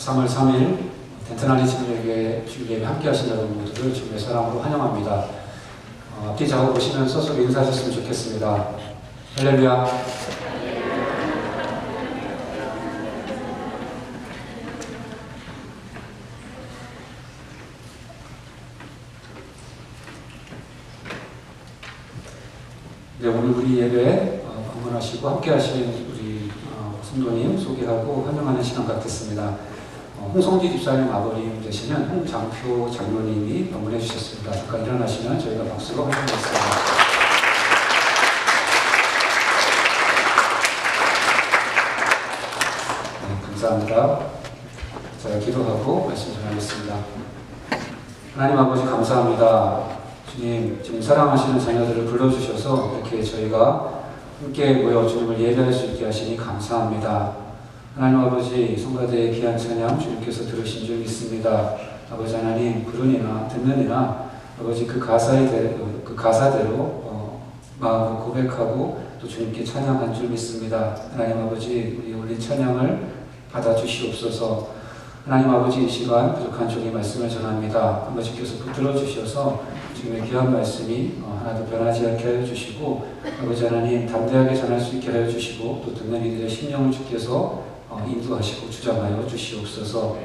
3월 3일 덴트나리 주일예배 주일예배 함께 하신 여러분 모두를 주님의 사랑으로 환영합니다. 어, 앞뒤 좌우 보시면서 서로 인사하셨으면 좋겠습니다. 할렐루야. 네, 오늘 우리 예배 어, 방문하시고 함께 하신 우리 어, 성도님 소개하고 환영하는 시간 갖겠습니다. 어, 홍성지 집사님 아버님 되시는 홍장표 장로님이 방문해 주셨습니다. 잠깐 일어나시면 저희가 박수로 환영하겠습니다. 네, 감사합니다. 제가 기도하고 말씀 전하겠습니다. 하나님 아버지 감사합니다. 주님, 지금 사랑하시는 자녀들을 불러주셔서 이렇게 저희가 함께 모여 주님을 예배할 수 있게 하시니 감사합니다. 하나님 아버지, 성가대의 귀한 찬양 주님께서 들으신 줄 믿습니다. 아버지 하나님, 부른이나 듣는이나 아버지 그 가사에 대, 그 가사대로 어, 마음을 고백하고 또 주님께 찬양한 줄 믿습니다. 하나님 아버지, 우리 올린 찬양을 받아주시옵소서. 하나님 아버지 이 시간 부족한 종의 말씀을 전합니다. 아버지께서 붙들어 주셔서 지금의 귀한 말씀이 어, 하나도 변하지 않게 하여 주시고 아버지 하나님 담대하게 전할 수 있게 하여 주시고 또 듣는 이들의 심령을 주께서 어, 인도하시고 주장하여 주시옵소서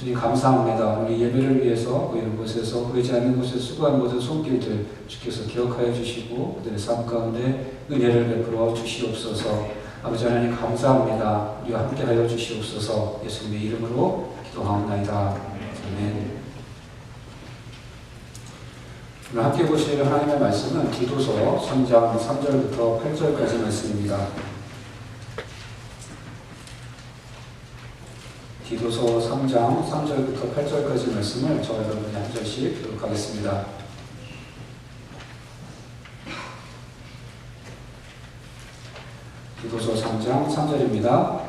주님 감사합니다. 우리 예배를 위해서 보이는 곳에서 보이지 않는 곳에 수고한 모든 손길들 주께서 기억하여 주시고 그들의 삶 가운데 은혜를 베풀어 주시옵소서 아버지 하나님 감사합니다. 우리와 함께 하여 주시옵소서 예수님의 이름으로 기도하옵나이다. 아멘. 오늘 함께 보실 하나님의 말씀은 기도서 3장 3절부터 8절까지 말씀입니다. 기도서 3장 3절부터 8절까지 말씀을 저 여러분이 한 절씩 교독하겠습니다. 기도서 3장 3절입니다.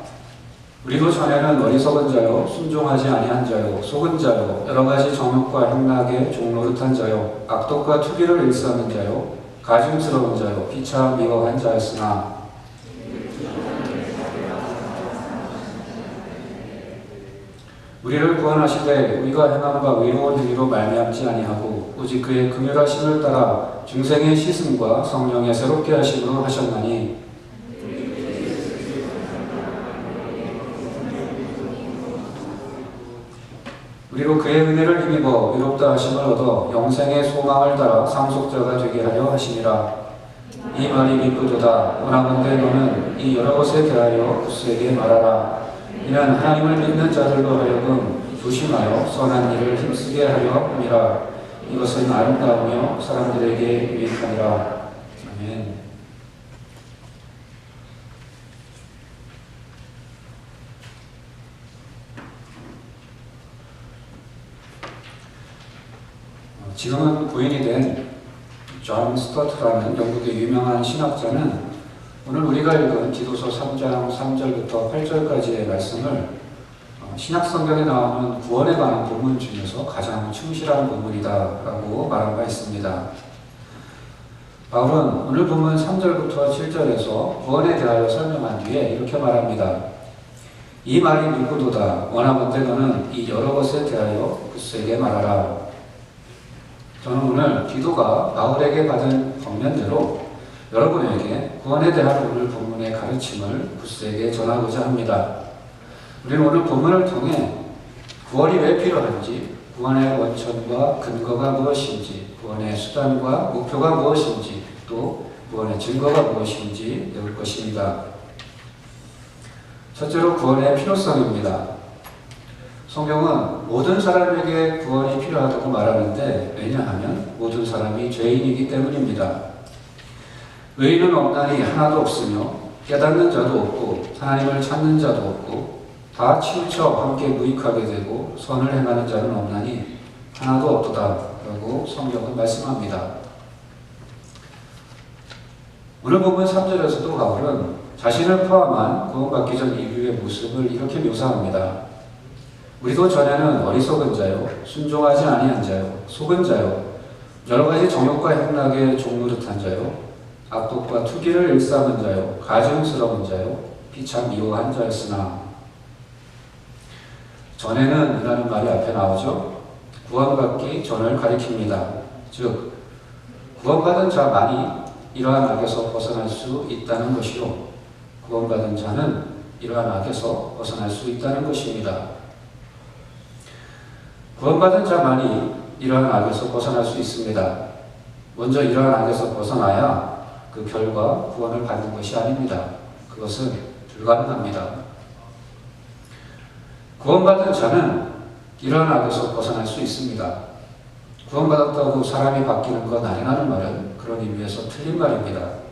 우리도 전에는 어리석은 자요, 순종하지 아니한 자요, 속은 자요, 여러 가지 정욕과 행락에 종노릇한 자요, 악독과 투기를 일삼은 자요, 가증스러운 자요, 피차 미워한 자였으나 우리를 구원하시되 우리가 행한 바 의로운 행위로 말미암지 아니하고 오직 그의 긍휼하심을 따라 중생의 시승과 성령의 새롭게 하심으로 하셨나니. 우리로 그의 은혜를 힘입어 의롭다 하심을 얻어 영생의 소망을 따라 상속자가 되게 하려 하심이라. 이 말이 믿고도다. 원하건대 너는 이 여러 것에 대하여 구스에게 말하라 이는 하나님을 믿는 자들로 하여금 조심하여 선한 일을 힘쓰게 하려 함이라. 이것은 아름다우며 사람들에게 유익하니라. 아멘. 어, 지금은 부인이 된 존 스토트라는 영국의 유명한 신학자는 오늘 우리가 읽은 기도서 3장 3절부터 8절까지의 말씀을 어, 신약 성경에 나오는 구원에 관한 본문 중에서 가장 충실한 본문이다라고 말한 바 있습니다. 바울은 오늘 본문 3절부터 7절에서 구원에 대하여 설명한 뒤에 이렇게 말합니다. 이 말이 믿고도다 원하건대 너는 이 여러 것에 대하여 구스에게 말하라. 저는 오늘 기도가 바울에게 받은 격면대로 여러분에게 구원에 대한 오늘 본문의 가르침을 구스에게 전하고자 합니다. 우리는 오늘 본문을 통해 구원이 왜 필요한지, 구원의 원천과 근거가 무엇인지, 구원의 수단과 목표가 무엇인지, 또 구원의 증거가 무엇인지 배울 것입니다. 첫째로 구원의 필요성입니다. 성경은 모든 사람에게 구원이 필요하다고 말하는데 왜냐하면 모든 사람이 죄인이기 때문입니다. 의인은 없나니 하나도 없으며 깨닫는 자도 없고 하나님을 찾는 자도 없고 다 치우쳐 함께 무익하게 되고 선을 행하는 자는 없나니 하나도 없도다 라고 성경은 말씀합니다. 오늘 보면 3절에서도 바울은 자신을 포함한 구원받기 전 인류의 모습을 이렇게 묘사합니다. 우리도 전에는 어리석은 자요, 순종하지 아니한 자요, 속은 자요, 여러 가지 정욕과 행락에 종노릇한 자요, 악독과 투기를 일삼은 자요, 가증스러운 자요, 피참 미워한 자였으나 전에는 이라는 말이 앞에 나오죠. 구원받기 전을 가리킵니다. 즉, 구원받은 자만이 이러한 악에서 벗어날 수 있다는 것이요. 구원받은 자는 이러한 악에서 벗어날 수 있다는 것입니다. 구원받은 자만이 이러한 악에서 벗어날 수 있습니다. 먼저 이러한 악에서 벗어나야 그 결과 구원을 받는 것이 아닙니다. 그것은 불가능합니다. 구원받은 자는 이러한 악에서 벗어날 수 있습니다. 구원받았다고 사람이 바뀌는 건 아니라는 말은 그런 의미에서 틀린 말입니다.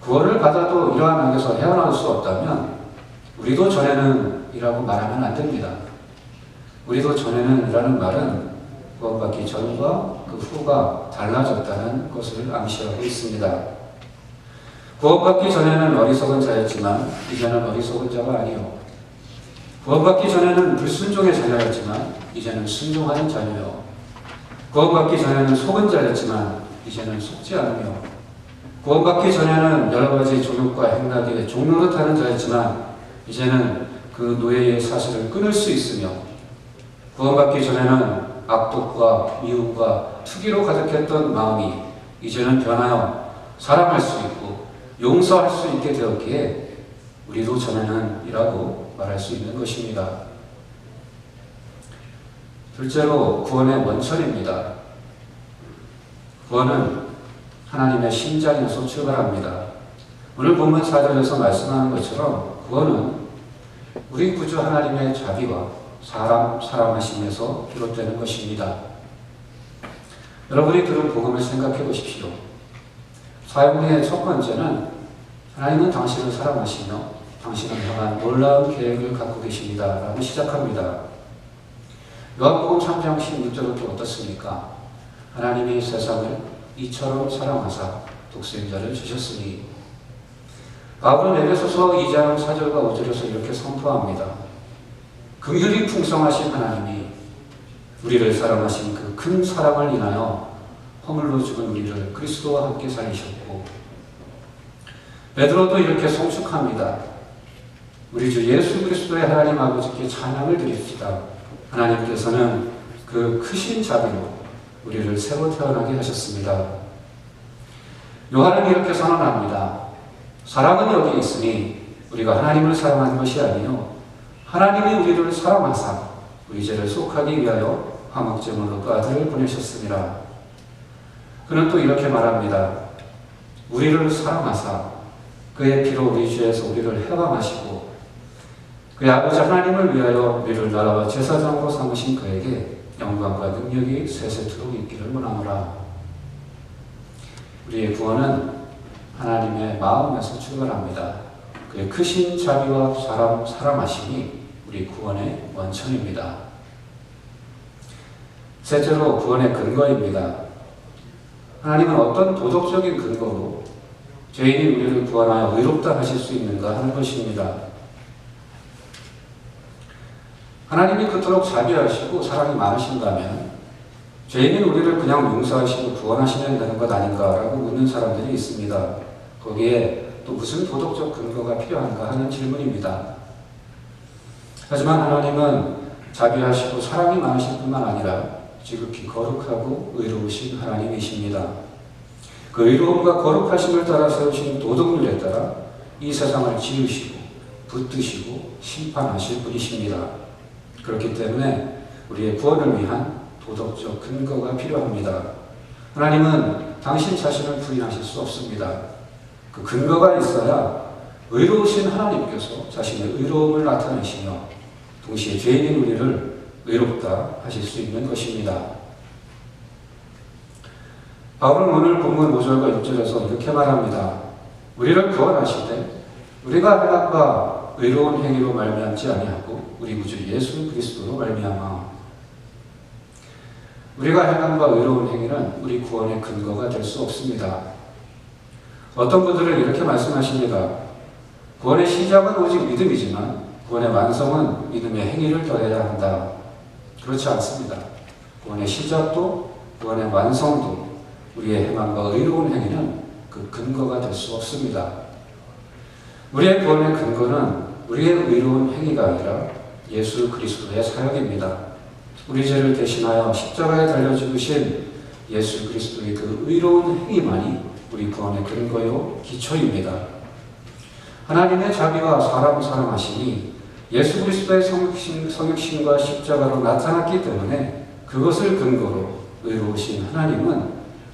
구원을 받아도 이러한 악에서 헤어나올 수 없다면 우리도 전에는 이라고 말하면 안 됩니다. 우리도 전에는 이라는 말은 구원받기 전과 그 후가 달라졌다는 것을 암시하고 있습니다. 구원받기 전에는 어리석은 자였지만 이제는 어리석은 자가 아니요. 구원받기 전에는 불순종의 자녀였지만 이제는 순종하는 자녀요. 구원받기 전에는 속은 자였지만 이제는 속지 않으며 구원받기 전에는 여러 가지 종욕과 행락에 종노릇하는 자였지만 이제는 그 노예의 사실을 끊을 수 있으며 구원받기 전에는 악독과 미움과 투기로 가득했던 마음이 이제는 변하여 사랑할 수 있고 용서할 수 있게 되었기에 우리도 전에는 이라고 말할 수 있는 것입니다. 둘째로 구원의 원천입니다. 구원은 하나님의 심장에서 출발합니다. 오늘 본문 4절에서 말씀하는 것처럼 구원은 우리 구주 하나님의 자비와 사람 사랑하심에서 비롯되는 것입니다. 여러분이 들은 복음을 생각해 보십시오. 사역의 첫 번째는 하나님은 당신을 사랑하시며 당신을 향한 놀라운 계획을 갖고 계십니다. 라고 시작합니다. 요한복음 3장 16절은 또 어떻습니까? 하나님이 세상을 이처럼 사랑하사 독생자를 주셨으니 바울은 에베소서 2장 4절과 5절에서 이렇게 선포합니다. 긍휼이 풍성하신 하나님이 우리를 사랑하신 그 큰 사랑을 인하여 허물로 죽은 우리를 그리스도와 함께 살리셨고 베드로도 이렇게 송축합니다. 우리 주 예수 그리스도의 하나님 아버지께 찬양을 드립시다. 하나님께서는 그 크신 자비로 우리를 새로 태어나게 하셨습니다. 요한은 이렇게 선언합니다. 사랑은 여기 있으니 우리가 하나님을 사랑하는 것이 아니요 하나님이 우리를 사랑하사 우리 죄를 속하기 위하여 화목제물로 그 아들을 보내셨습니다. 그는 또 이렇게 말합니다. 우리를 사랑하사 그의 피로 우리 죄에서 우리를 해방하시고 그의 아버지 하나님을 위하여 우리를 나라와 제사장으로 삼으신 그에게 영광과 능력이 세세토록 있기를 원하노라. 우리의 구원은 하나님의 마음에서 출발합니다. 그의 크신 자비와 사랑하심이 우리 구원의 원천입니다. 셋째로 구원의 근거입니다. 하나님은 어떤 도덕적인 근거로 죄인이 우리를 구원하여 의롭다 하실 수 있는가 하는 것입니다. 하나님이 그토록 자비하시고 사랑이 많으신다면 죄인인 우리를 그냥 용서하시고 구원하시면 되는 것 아닌가라고 묻는 사람들이 있습니다. 거기에 또 무슨 도덕적 근거가 필요한가 하는 질문입니다. 하지만 하나님은 자비하시고 사랑이 많으실 뿐만 아니라 지극히 거룩하고 의로우신 하나님이십니다. 그 의로움과 거룩하심을 따라 세우신 도덕률에 따라 이 세상을 지으시고 붙드시고 심판하실 분이십니다. 그렇기 때문에 우리의 구원을 위한 도덕적 근거가 필요합니다. 하나님은 당신 자신을 부인하실 수 없습니다. 그 근거가 있어야 의로우신 하나님께서 자신의 의로움을 나타내시며 동시에 죄인인 우리를 의롭다 하실 수 있는 것입니다. 바울은 오늘 본문 5절과 6절에서 이렇게 말합니다. 우리를 구원하시되 우리가 행함과 의로운 행위로 말미암지 아니하고 우리 구주 예수 그리스도로 말미암아 우리가 행함과 의로운 행위는 우리 구원의 근거가 될 수 없습니다. 어떤 분들은 이렇게 말씀하십니다. 구원의 시작은 오직 믿음이지만 구원의 완성은 믿음의 행위를 더해야 한다. 그렇지 않습니다. 구원의 시작도 구원의 완성도 우리의 행함과 의로운 행위는 그 근거가 될 수 없습니다. 우리의 구원의 근거는 우리의 의로운 행위가 아니라 예수 그리스도의 사역입니다. 우리 죄를 대신하여 십자가에 달려 죽으신 예수 그리스도의 그 의로운 행위만이 우리 구원의 근거요 기초입니다. 하나님의 자비와 사람을 사랑하시니 예수 그리스도의 성육신, 성육신 과 십자가로 나타났기 때문에 그것을 근거로 의로우신 하나님은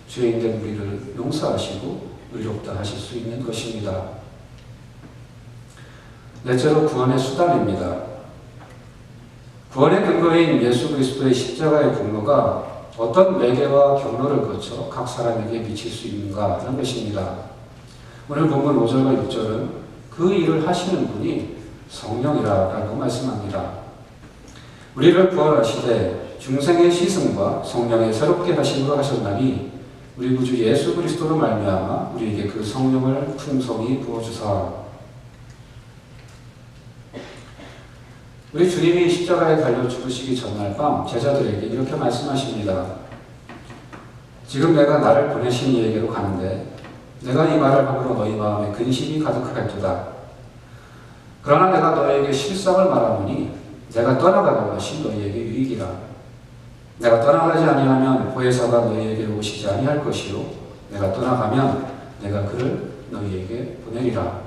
죄인된 우리를 용서하시고 의롭다 하실 수 있는 것입니다. 넷째로 구원의 수단입니다. 구원의 근거인 예수 그리스도의 십자가의 공로가 어떤 매개와 경로를 거쳐 각 사람에게 미칠 수 있는가 하는 것입니다. 오늘 본문 5절과 6절은 그 일을 하시는 분이 성령이라고 말씀합니다. 우리를 구원하시되 중생의 시승과 성령의 새롭게 하심으로 하셨나니 우리 구주 예수 그리스도로 말미암아 우리에게 그 성령을 풍성히 부어주사 우리 주님이 십자가에 달려 죽으시기 전날 밤 제자들에게 이렇게 말씀하십니다. 지금 내가 나를 보내신 이에게로 가는데 내가 이 말을 함으로 너희 마음에 근심이 가득하겠도다. 그러나 내가 너에게 실상을 말하노니 내가 떠나가는 것이 너희에게 유익이라. 내가 떠나가지 아니하면 보혜사가 너희에게 오시지 아니할 것이요 내가 떠나가면 내가 그를 너희에게 보내리라.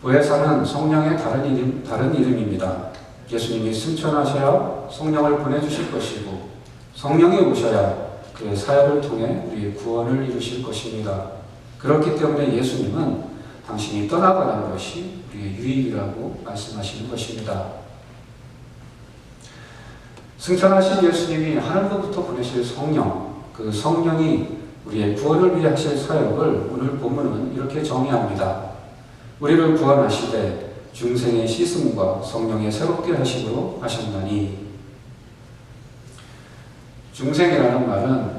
보혜사는 성령의 다른 이름, 다른 이름입니다. 예수님이 승천하셔야 성령을 보내주실 것이고 성령이 오셔야 그의 사역을 통해 우리의 구원을 이루실 것입니다. 그렇기 때문에 예수님은 당신이 떠나가는 것이 우리의 유익이라고 말씀하시는 것입니다. 승천하신 예수님이 하늘로부터 보내실 성령, 그 성령이 우리의 구원을 위해 하실 사역을 오늘 본문은 이렇게 정의합니다. 우리를 구원하시되 중생의 시승과 성령의 새롭게 하심으로 하셨나니 중생이라는 말은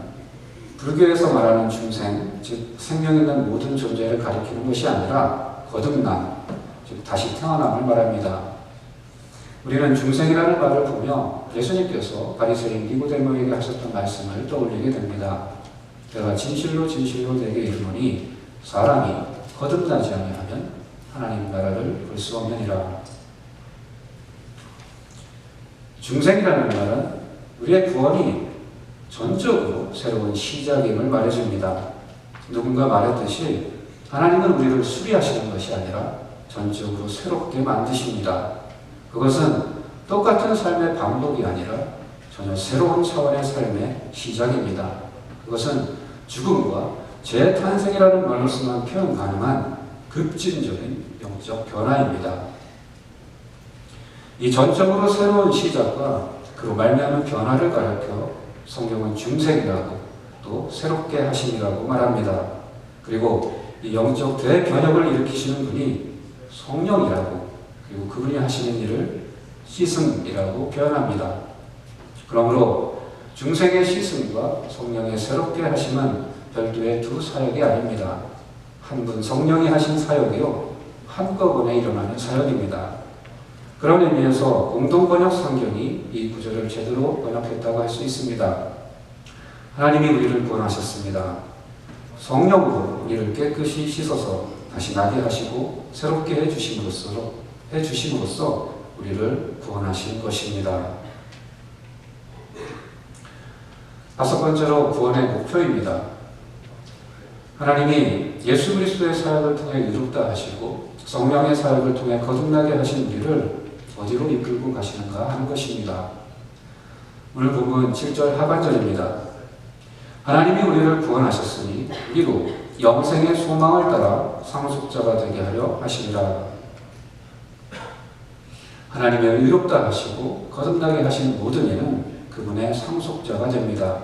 불교에서 말하는 중생, 즉 생명 있는 모든 존재를 가리키는 것이 아니라 거듭남, 즉 다시 태어남을 말합니다. 우리는 중생이라는 말을 보며 예수님께서 바리새인 니고데모에게 하셨던 말씀을 떠올리게 됩니다. 내가 진실로 진실로 내게 이르노니 사람이 거듭나지 아니하면 하나님 나라를 볼 수 없느니라. 중생이라는 말은 우리의 구원이 전적으로 새로운 시작임을 말해줍니다. 누군가 말했듯이 하나님은 우리를 수리하시는 것이 아니라 전적으로 새롭게 만드십니다. 그것은 똑같은 삶의 반복이 아니라 전혀 새로운 차원의 삶의 시작입니다. 그것은 죽음과 재탄생이라는 말로서만 표현 가능한 급진적인 영적 변화입니다. 이 전적으로 새로운 시작과 그 말미암은 변화를 가르켜 성경은 중생이라고 또 새롭게 하심이라고 말합니다. 그리고 이 영적 대변혁을 일으키시는 분이 성령이라고 그리고 그분이 하시는 일을 시승이라고 표현합니다. 그러므로 중생의 시승과 성령의 새롭게 하심은 별도의 두 사역이 아닙니다. 한 분 성령이 하신 사역이요 한꺼번에 일어나는 사역입니다. 그런 의미에서 공동번역 성경이 이 구절을 제대로 번역했다고 할 수 있습니다. 하나님이 우리를 구원하셨습니다. 성령으로 우리를 깨끗이 씻어서 다시 나게 하시고 새롭게 해주심으로써, 해주심으로써 우리를 구원하신 것입니다. 다섯 번째로 구원의 목표입니다. 하나님이 예수 그리스도의 사역을 통해 이룩다 하시고 성령의 사역을 통해 거듭나게 하신 우리를 어디로 이끌고 가시는가 하는 것입니다. 오늘 본문 7절 하반절입니다. 하나님이 우리를 구원하셨으니 우리로 영생의 소망을 따라 상속자가 되게 하려 하시니라. 하나님의 의롭다 하시고 거듭나게 하신 모든 이는 그분의 상속자가 됩니다.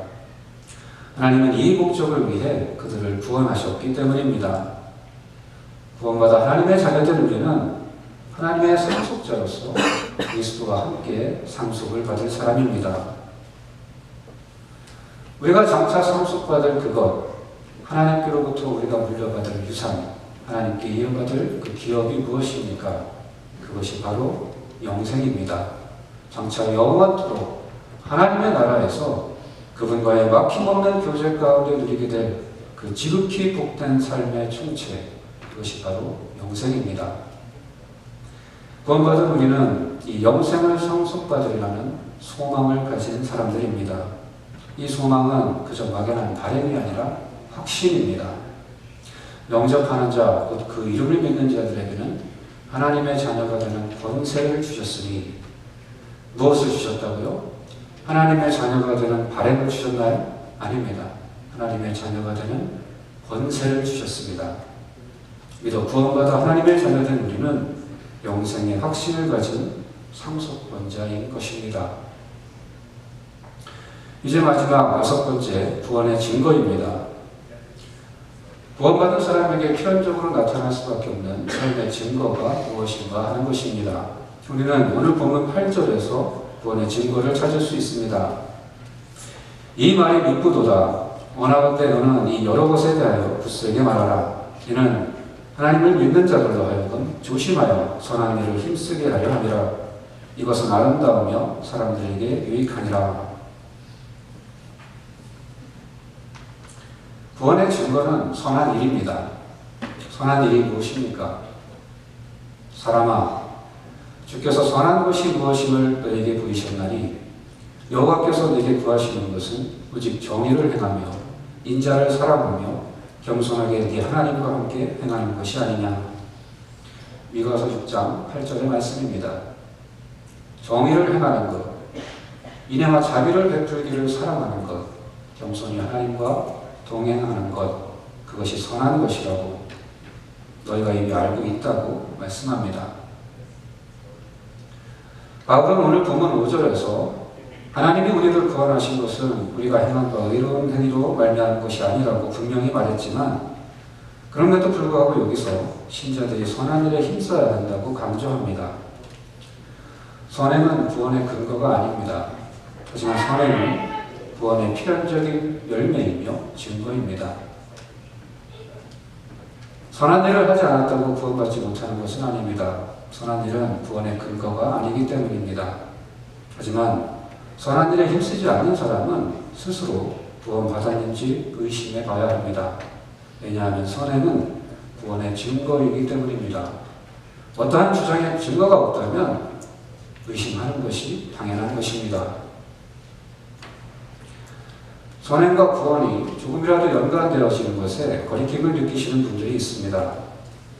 하나님은 이 목적을 위해 그들을 구원하셨기 때문입니다. 구원받아 하나님의 자녀된 우리는 하나님의 상속자로서 그리스도와 함께 상속을 받을 사람입니다. 우리가 장차 상속받을 그것, 하나님께로부터 우리가 물려받을 유산, 하나님께 이어받을 그 기업이 무엇입니까? 그것이 바로 영생입니다. 장차 영원토록 하나님의 나라에서 그분과의 막힘없는 교제 가운데 누리게 될 그 지극히 복된 삶의 총체, 그것이 바로 영생입니다. 구원받은 우리는 이 영생을 성숙받으려는 소망을 가진 사람들입니다. 이 소망은 그저 막연한 바램이 아니라 확신입니다. 영접하는 자, 곧 그 이름을 믿는 자들에게는 하나님의 자녀가 되는 권세를 주셨으니 무엇을 주셨다고요? 하나님의 자녀가 되는 바램을 주셨나요? 아닙니다. 하나님의 자녀가 되는 권세를 주셨습니다. 믿어 구원받아 하나님의 자녀된 우리는 영생의 확신을 가진 상속권자인 것입니다. 이제 마지막 여섯 번째 구원의 증거입니다. 구원받은 사람에게 필연적으로 나타날 수밖에 없는 삶의 증거가 무엇인가 하는 것입니다. 우리는 오늘 본문 8절에서 구원의 증거를 찾을 수 있습니다. 이 말이 믿고도다. 원하건대 너는 이 여러 것에 대하여 굳세게 말하라. 이는 하나님을 믿는 자들로 하여금 조심하여 선한 일을 힘쓰게 하려 함이라. 이것은 아름다우며 사람들에게 유익하니라. 구원의 증거는 선한 일입니다. 선한 일이 무엇입니까? 사람아, 주께서 선한 것이 무엇임을 너에게 보이셨나니 여호와께서 내게 구하시는 것은 오직 정의를 행하며 인자를 사랑하며 겸손하게 네 하나님과 함께 행하는 것이 아니냐. 미가서 6장 8절의 말씀입니다. 정의를 행하는 것, 인애와 자비를 베풀기를 사랑하는 것, 겸손히 하나님과 동행하는 것, 그것이 선한 것이라고 너희가 이미 알고 있다고 말씀합니다. 바울은 오늘 본문 5절에서 하나님이 우리를 구원하신 것은 우리가 행한 바 의로운 행위로 말미암은 것이 아니라고 분명히 말했지만 그럼에도 불구하고 여기서 신자들이 선한 일에 힘써야 한다고 강조합니다. 선행은 구원의 근거가 아닙니다. 하지만 선행은 구원의 필연적인 열매이며 증거입니다. 선한 일을 하지 않았다고 구원받지 못하는 것은 아닙니다. 선한 일은 구원의 근거가 아니기 때문입니다. 하지만 선한 일에 힘쓰지 않는 사람은 스스로 구원받았는지 의심해 봐야 합니다. 왜냐하면 선행은 구원의 증거이기 때문입니다. 어떠한 주장에 증거가 없다면 의심하는 것이 당연한 것입니다. 선행과 구원이 조금이라도 연관되어지는 것에 거리낌을 느끼시는 분들이 있습니다.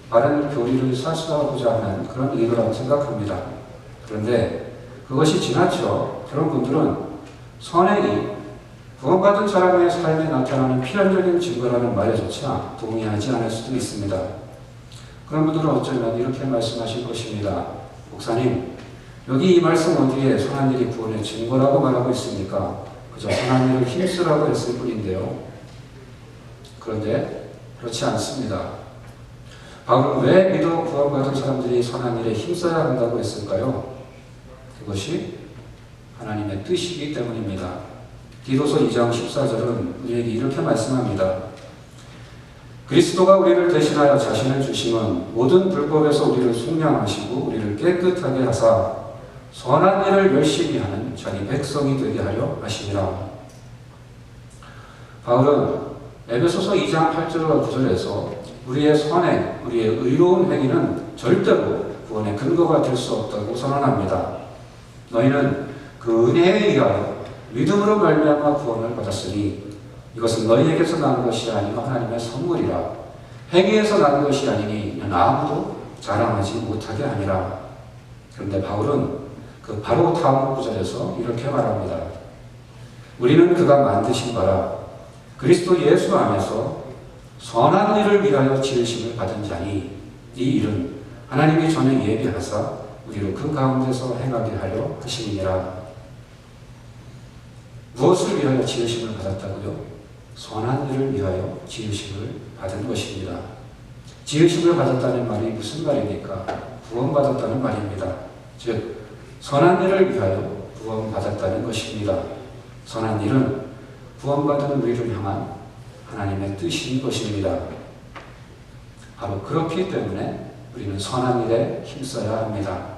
바른 교리를 사수하고자 하는 그런 의도라고 생각합니다. 그런데 그것이 지나쳐 그런 분들은 선행이 구원받은 사람의 삶에 나타나는 필연적인 증거라는 말에조차 동의하지 않을 수도 있습니다. 그런 분들은 어쩌면 이렇게 말씀하실 것입니다. 목사님, 여기 이 말씀 어디에 선한 일이 구원의 증거라고 말하고 있습니까? 그저 선한 일을 힘쓰라고 했을 뿐인데요. 그런데 그렇지 않습니다. 바울은 왜 믿어 구원받은 사람들이 선한 일에 힘써야 한다고 했을까요? 그것이 하나님의 뜻이기 때문입니다. 디도서 2장 14절은 우리에게 이렇게 말씀합니다. 그리스도가 우리를 대신하여 자신을 주심은 모든 불법에서 우리를 속량하시고 우리를 깨끗하게 하사 선한 일을 열심히 하는 자기 백성이 되게 하려 하시니라. 바울은 에베소서 2장 8절과 9절에서 우리의 선행, 우리의 의로운 행위는 절대로 구원의 근거가 될 수 없다고 선언합니다. 너희는 그 은혜에 의하여 믿음으로 말미암아 구원을 받았으니 이것은 너희에게서 난 것이 아니고 하나님의 선물이라 행위에서 난 것이 아니니 아무도 자랑하지 못하게 아니라 그런데 바울은 그 바로 다음 구절에서 이렇게 말합니다. 우리는 그가 만드신 바라 그리스도 예수 안에서 선한 일을 위하여 지으심을 받은 자니 이 일은 하나님이 전에 예비하사 우리로 그 가운데서 행하게 하려 하시니라. 무엇을 위하여 지으심을 받았다고요? 선한 일을 위하여 지으심을 받은 것입니다. 지으심을 받았다는 말이 무슨 말입니까? 구원받았다는 말입니다. 즉, 선한 일을 위하여 구원받았다는 것입니다. 선한 일은 구원받은 우리를 향한 하나님의 뜻인 것입니다. 바로 그렇기 때문에 우리는 선한 일에 힘써야 합니다.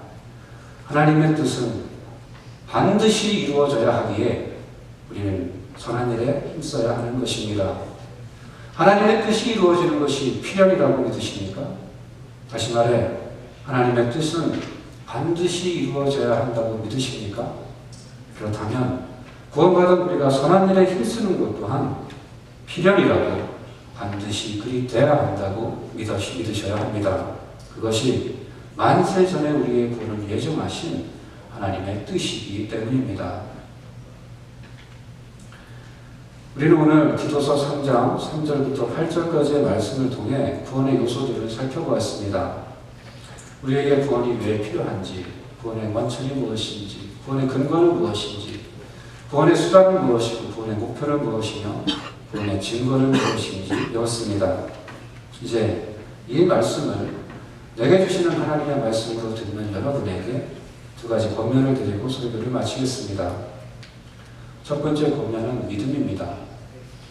하나님의 뜻은 반드시 이루어져야 하기에 우리는 선한 일에 힘써야 하는 것입니다. 하나님의 뜻이 이루어지는 것이 필연이라고 믿으십니까? 다시 말해, 하나님의 뜻은 반드시 이루어져야 한다고 믿으십니까? 그렇다면 구원받은 우리가 선한 일에 힘쓰는 것 또한 필연이라고 반드시 그리 돼야 한다고 믿으셔야 합니다. 그것이 만세 전에 우리의 구원을 예정하신 하나님의 뜻이기 때문입니다. 우리는 오늘 기도서 3장 3절부터 8절까지의 말씀을 통해 구원의 요소들을 살펴보았습니다. 우리에게 구원이 왜 필요한지, 구원의 원천이 무엇인지, 구원의 근거는 무엇인지, 구원의 수단은 무엇이고, 구원의 목표는 무엇이며, 구원의 증거는 무엇인지 배웠습니다. 이제 이 말씀을 내게 주시는 하나님의 말씀으로 듣는 여러분에게 두 가지 권면을 드리고 설교를 마치겠습니다. 첫 번째 권면은 믿음입니다.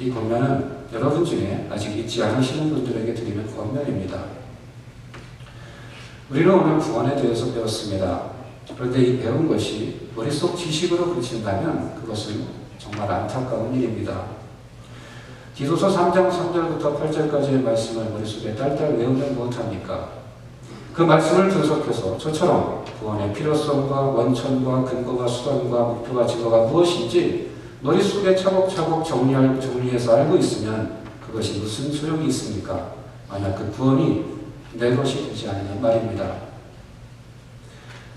이 권면은 여러분 중에 아직 믿지 않으시는 분들에게 드리는 권면입니다. 우리는 오늘 구원에 대해서 배웠습니다. 그런데 이 배운 것이 머릿속 지식으로 그친다면 그것은 정말 안타까운 일입니다. 기도서 3장 3절부터 8절까지의 말씀을 머릿속에 딸딸 외우면 못합니까? 그 말씀을 분석해서 저처럼 구원의 필요성과 원천과 근거와 수단과 목표와 증거가 무엇인지 머릿속에 차곡차곡 정리할, 정리해서 알고 있으면 그것이 무슨 소용이 있습니까? 만약 그 구원이 내 것이 되지 않으면 말입니다.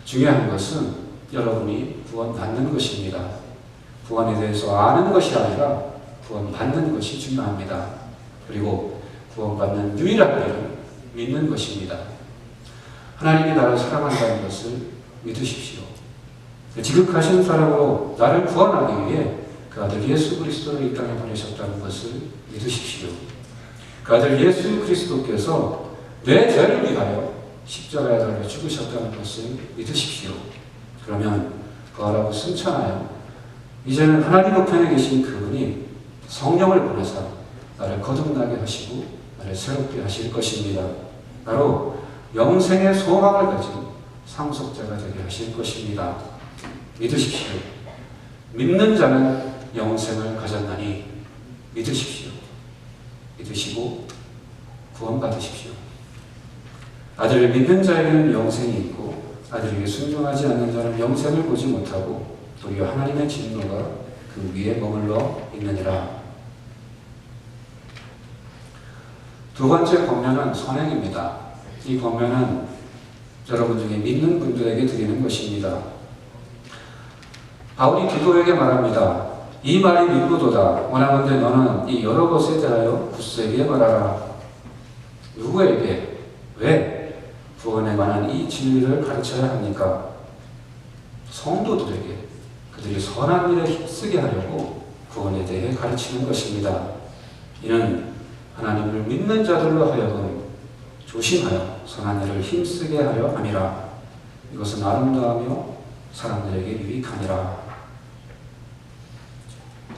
중요한 것은 여러분이 구원받는 것입니다. 구원에 대해서 아는 것이 아니라 구원받는 것이 중요합니다. 그리고 구원받는 유일한 길은 믿는 것입니다. 하나님이 나를 사랑한다는 것을 믿으십시오. 지극하신 사랑으로 나를 구원하기 위해 그 아들 예수 그리스도를 이 땅에 보내셨다는 것을 믿으십시오. 그 아들 예수 그리스도께서 내 죄를 위하여 십자가에 달려 죽으셨다는 것을 믿으십시오. 그러면 그하라고 승천하여 이제는 하나님 우편에 계신 그분이 성령을 보내서 나를 거듭나게 하시고 나를 새롭게 하실 것입니다. 바로 영생의 소망을 가진 상속자가 되게 하실 것입니다. 믿으십시오. 믿는 자는 영생을 가졌나니 믿으십시오. 믿으시고 구원받으십시오. 아들을 믿는 자에게는 영생이 있고 아들에게 순종하지 않는 자는 영생을 보지 못하고 도리어 하나님의 진노가 그 위에 머물러 있느니라. 두 번째 권면은 선행입니다. 이 권면은 여러분 중에 믿는 분들에게 드리는 것입니다. 바울이 디도에게 말합니다. 이 말이 믿고도다. 원하건대 너는 이 여러 것에 대하여 굳세게 말하라. 누구에게? 왜? 구원에 관한 이 진리를 가르쳐야 합니까? 성도들에게 그들이 선한 일에 힘쓰게 하려고 구원에 대해 가르치는 것입니다. 이는 하나님을 믿는 자들로 하여금 조심하여 선한 일을 힘쓰게 하려 함이라. 이것은 아름다우며 사람들에게 유익하니라.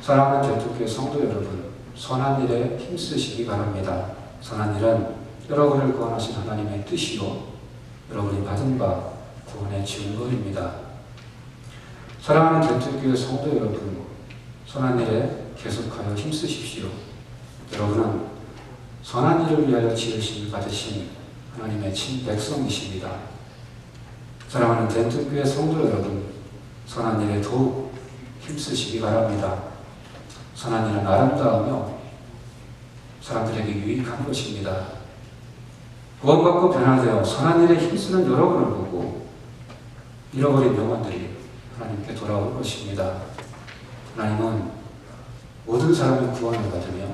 사랑하는 대통교회 성도 여러분, 선한 일에 힘쓰시기 바랍니다. 선한 일은 여러분을 구원하신 하나님의 뜻이요, 여러분이 받은 바 구원의 증거입니다. 사랑하는 대통교회 성도 여러분, 선한 일에 계속하여 힘쓰십시오. 여러분은 선한 일을 위하여 지으심을 받으신 하나님의 친 백성이십니다. 사랑하는 덴트교회 성도 여러분, 선한 일에 더욱 힘쓰시기 바랍니다. 선한 일은 아름다우며 사람들에게 유익한 것입니다. 구원받고 변화되어 선한 일에 힘쓰는 여러분을 보고 잃어버린 영혼들이 하나님께 돌아올 것입니다. 하나님은 모든 사람이 구원을 받으며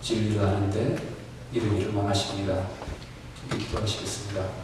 진리를 아는데 이르기를 원하십니다. 기도하시겠습니다.